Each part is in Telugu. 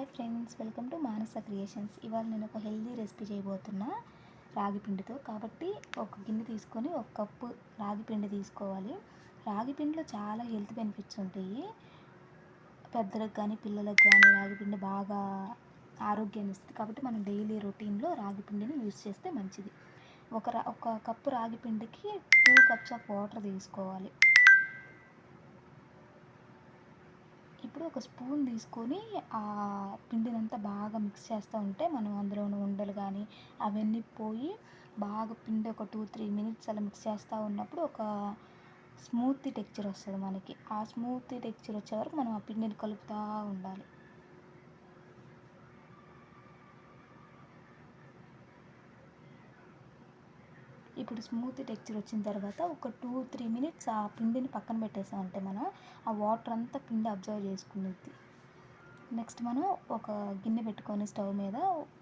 Hi friends welcome to Manasa creations. ఇవాళ నేను ఒక హెల్దీ రెసిపీ చేయబోతున్నా రాగి పిండితో. కాబట్టి ఒక గిన్నె తీసుకొని ఒక కప్పు రాగి పిండి తీసుకోవాలి. రాగి పిండిలో చాలా హెల్త్ బెనిఫిట్స్ ఉంటాయి. పెద్దలకు కానీ పిల్లలకు కానీ రాగి పిండి బాగా ఆరోగ్యాన్ని ఇస్తుంది. కాబట్టి మనం డైలీ రొటీన్లో రాగి పిండిని యూస్ చేస్తే మంచిది. ఒక రా ఒక కప్పు రాగి పిండికి టూ కప్స్ ఆఫ్ వాటర్ తీసుకోవాలి. అప్పుడు ఒక స్పూన్ తీసుకొని ఆ పిండినంతా బాగా మిక్స్ చేస్తూ ఉంటే మనం అందులో ఉన్న ఉండలు కానీ అవన్నీ పోయి బాగా పిండి ఒక టూ త్రీ మినిట్స్ అలా మిక్స్ చేస్తూ ఉన్నప్పుడు ఒక స్మూత్ టెక్చర్ వస్తుంది మనకి. ఆ స్మూత్ టెక్చర్ వచ్చే వరకు మనం ఆ పిండిని కలుపుతూ ఉండాలి. ఇప్పుడు స్మూత్ టెక్చర్ వచ్చిన తర్వాత ఒక టూ త్రీ మినిట్స్ ఆ పిండిని పక్కన పెట్టేసామంటే మనం ఆ వాటర్ అంతా పిండి అబ్జర్వ్ చేసుకునేది నెక్స్ట్ మనం ఒక గిన్నె పెట్టుకొని స్టవ్ మీద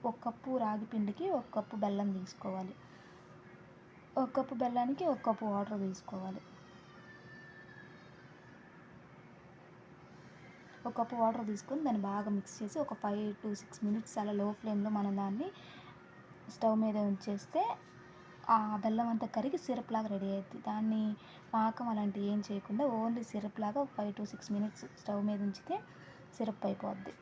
ఒక కప్పు రాగి పిండికి ఒక కప్పు బెల్లం తీసుకోవాలి. ఒక కప్పు బెల్లానికి ఒక కప్పు వాటర్ తీసుకోవాలి. ఒక కప్పు వాటర్ తీసుకొని దాన్ని బాగా మిక్స్ చేసి ఒక ఫైవ్ టు సిక్స్ మినిట్స్ అలా లో ఫ్లేమ్లో మనం దాన్ని స్టవ్ మీద ఉంచేస్తే ఆ బెల్లం అంతా కరిగి సిరప్ లాగా రెడీ అవుతుంది దాన్ని పాకం అలాంటివి ఏం చేయకుండా ఓన్లీ సిరప్ లాగా five to six minutes stove మీద ఉంచితే సిరప్ అయిపోద్ది.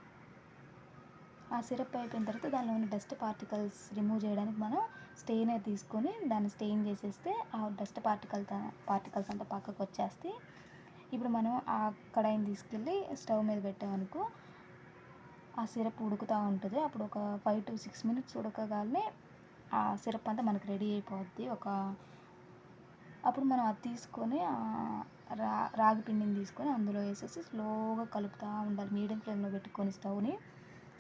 ఆ సిరప్ అయిపోయిన తర్వాత దానిలో ఉన్న డస్ట్ పార్టికల్స్ రిమూవ్ చేయడానికి మనం స్టెయినర్ తీసుకొని దాన్ని స్టెయిన్ చేసేస్తే ఆ డస్ట్ పార్టికల్ పార్టికల్స్ అంతా పక్కకు వచ్చేస్తే ఇప్పుడు మనం ఆ కడాయిని తీసుకెళ్ళి స్టవ్ మీద పెట్టామనుకో ఆ సిరప్ ఉడుకుతూ ఉంటుంది. అప్పుడు ఒక ఫైవ్ టు సిక్స్ మినిట్స్ ఉడకగానే ఆ సిరప్ అంతా మనకు రెడీ అయిపోద్ది. ఒక అప్పుడు మనం అది తీసుకొని రా రాగి పిండిని తీసుకొని అందులో వేసేసి స్లోగా కలుపుతూ ఉండాలి. మీడియం ఫ్లేమ్లో పెట్టుకొని స్టవ్ని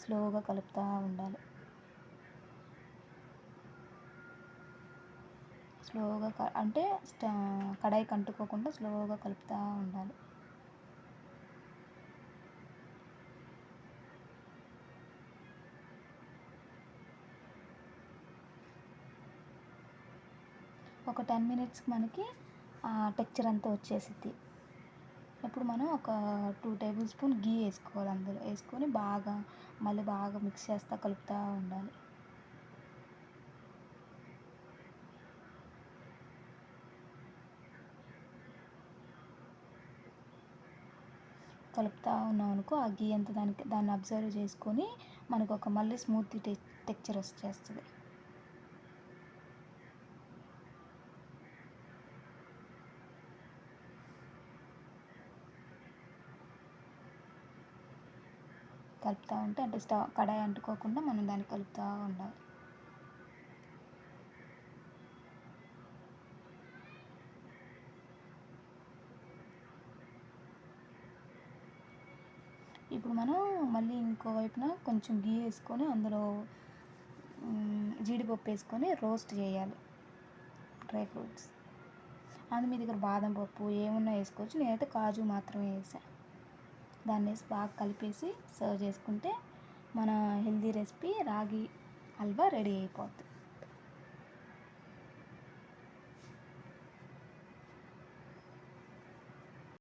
స్లోగా కలుపుతూ ఉండాలి. స్లోగా అంటే కడాయి కంటుకోకుండా స్లోగా కలుపుతూ ఉండాలి. ఒక టెన్ మినిట్స్కి మనకి టెక్చర్ అంతా వచ్చేసిద్ది. ఇప్పుడు మనం ఒక టూ టేబుల్ స్పూన్ గీ వేసుకోవాలి అందులో. వేసుకొని బాగా మళ్ళీ బాగా మిక్స్ చేస్తూ కలుపుతూ ఉండాలి. కలుపుతూ ఉన్నాం అనుకో ఆ గీ అంతా దానికి దాన్ని అబ్జర్వ్ చేసుకొని మనకు ఒక మళ్ళీ స్మూత్ టెక్చర్ వచ్చేస్తుంది. కలుపుతూ ఉంటే అంటే స్టవ్ కడాయి అంటుకోకుండా మనం దాన్ని కలుపుతూ ఉండాలి. ఇప్పుడు మనం మళ్ళీ ఇంకో వైపున కొంచెం గీ వేసుకొని అందులో జీడిపప్పు వేసుకొని రోస్ట్ చేయాలి. Dry fruits. అది మీ దగ్గర బాదం పప్పు ఏమున్నా వేసుకోవచ్చు. నేనైతే కాజు మాత్రమే వేసాను దాన్ని వేసి బాగా కలిపేసి సర్వ్ చేసుకుంటే మన హెల్దీ రెసిపీ రాగి హల్వా రెడీ అయిపోద్ది.